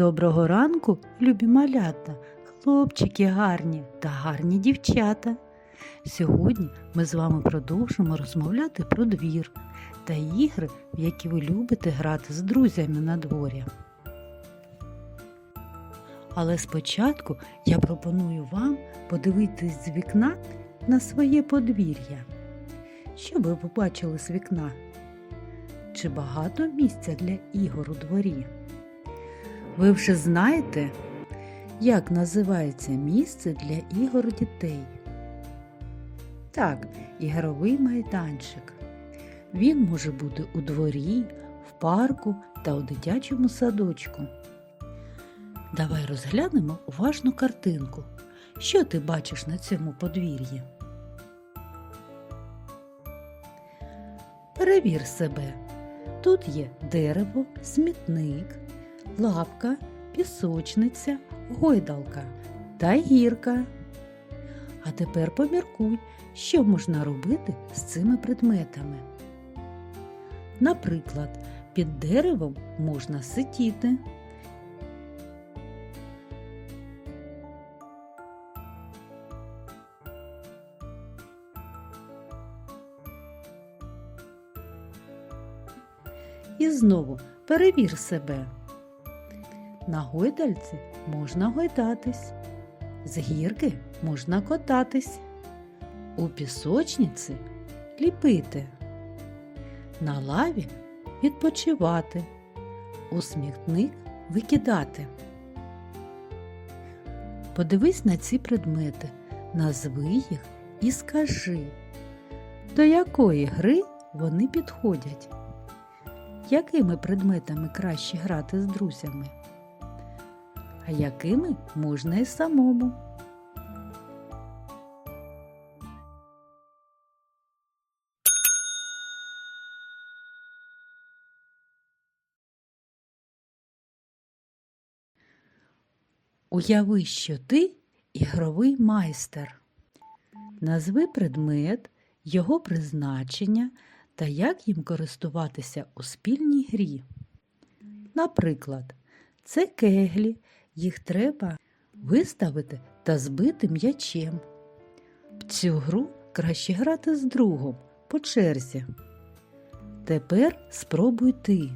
Доброго ранку, любі малята, хлопчики гарні та гарні дівчата. Сьогодні ми з вами продовжимо розмовляти про двір та ігри, в які ви любите грати з друзями на дворі. Але спочатку я пропоную вам подивитись з вікна на своє подвір'я. Що ви побачили з вікна? Чи багато місця для ігор у дворі? Ви вже знаєте, як називається місце для ігор дітей? Так, ігровий майданчик. Він може бути у дворі, в парку та у дитячому садочку. Давай розглянемо уважну картинку. Що ти бачиш на цьому подвір'ї? Перевір себе. Тут є дерево, смітник, лавка, пісочниця, гойдалка та гірка. А тепер поміркуй, що можна робити з цими предметами. Наприклад, під деревом можна сидіти. І знову перевір себе. На гойдальці можна гойдатись, з гірки можна кататись, у пісочниці ліпити, на лаві відпочивати, у смітник викидати. Подивись на ці предмети, назви їх і скажи, до якої гри вони підходять. Якими предметами краще грати з друзями? А якими можна і самому? Уяви, що ти ігровий майстер. Назви предмет, його призначення та як їм користуватися у спільній грі. Наприклад, це кеглі, їх треба виставити та збити м'ячем. В цю гру краще грати з другом по черзі. Тепер спробуй ти.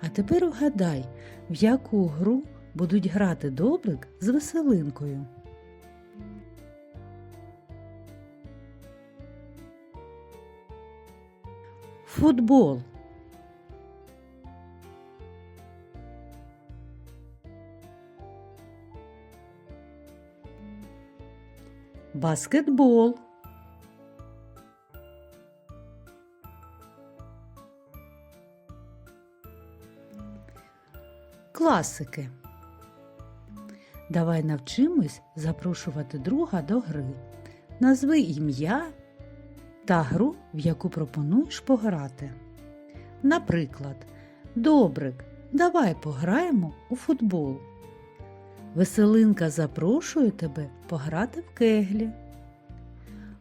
А тепер вгадай, в яку гру будуть грати добрик з веселинкою. Футбол. Баскетбол. Класики. Давай навчимось запрошувати друга до гри. Назви ім'я та гру, в яку пропонуєш пограти. Наприклад, Добрик, давай пограємо у футбол. Веселинка запрошує тебе пограти в кеглі.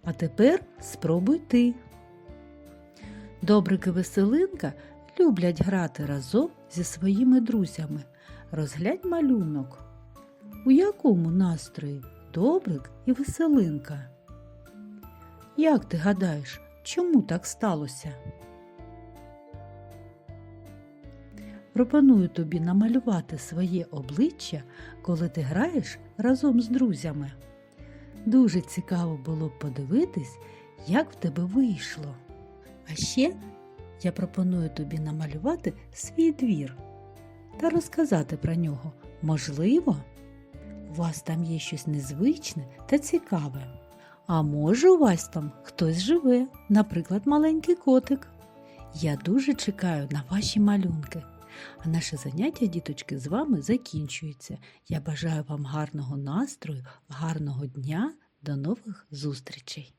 А тепер спробуй ти. Добрик і веселинка люблять грати разом зі своїми друзями. Розглянь малюнок. У якому настрої добрик і веселинка? Як ти гадаєш, чому так сталося? Пропоную тобі намалювати своє обличчя, коли ти граєш разом з друзями. Дуже цікаво було б подивитись, як в тебе вийшло. А ще я пропоную тобі намалювати свій двір та розказати про нього. Можливо, у вас там є щось незвичне та цікаве. А може, у вас там хтось живе, наприклад, маленький котик. Я дуже чекаю на ваші малюнки. А наше заняття, діточки, з вами закінчується. Я бажаю вам гарного настрою, гарного дня, до нових зустрічей!